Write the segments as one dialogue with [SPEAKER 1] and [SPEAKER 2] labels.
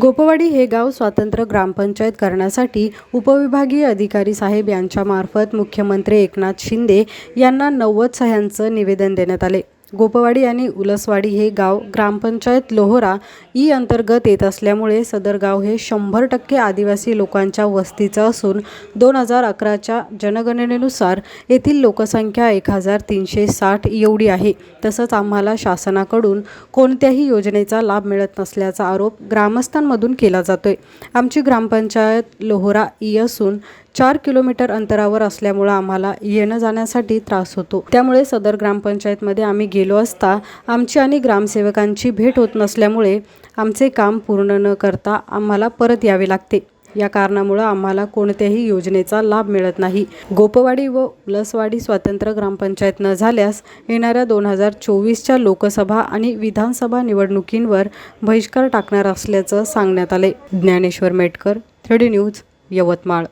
[SPEAKER 1] गोपवाडी हे गाव स्वातंत्र्य ग्रामपंचायत करण्यासाठी उपविभागीय अधिकारी साहेब यांच्यामार्फत मुख्यमंत्री एकनाथ शिंदे यांना नव्वद सह्यांचं निवेदन देण्यात आले. गोपवाडी आणि उलसवाडी हे गाव ग्रामपंचायत लोहोरा ई अंतर्गत येत असल्यामुळे सदर गाव हे शंभर टक्के आदिवासी लोकांच्या वस्तीचं असून दोन हजार अकराच्या जनगणनेनुसार येथील लोकसंख्या एक हजार तीनशे साठ एवढी आहे. तसंच आम्हाला शासनाकडून कोणत्याही योजनेचा लाभ मिळत नसल्याचा आरोप ग्रामस्थांमधून केला जातोय. आमची ग्रामपंचायत लोहोरा ई असून चार किलोमीटर अंतरावर असल्यामुळं आम्हाला येणं जाण्यासाठी त्रास होतो. त्यामुळे सदर ग्रामपंचायतमध्ये आम्ही गेलो असता आमची आणि ग्रामसेवकांची भेट होत नसल्यामुळे आमचे काम पूर्ण न करता आम्हाला परत यावे लागते. या कारणामुळं आम्हाला कोणत्याही योजनेचा लाभ मिळत नाही. गोपवाडी व उलसवाडी स्वतंत्र ग्रामपंचायत न झाल्यास येणाऱ्या दोन हजार चोवीसच्या लोकसभा आणि विधानसभा निवडणुकींवर बहिष्कार टाकणार असल्याचं सांगण्यात आले. Dnyaneshwar Metkar three D news Yavatmal.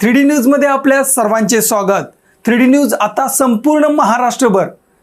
[SPEAKER 2] Three D न्यूजमध्ये आपल्या सर्वांचे स्वागत. थ्री डी न्यूज आता संपूर्ण महाराष्ट्रभर.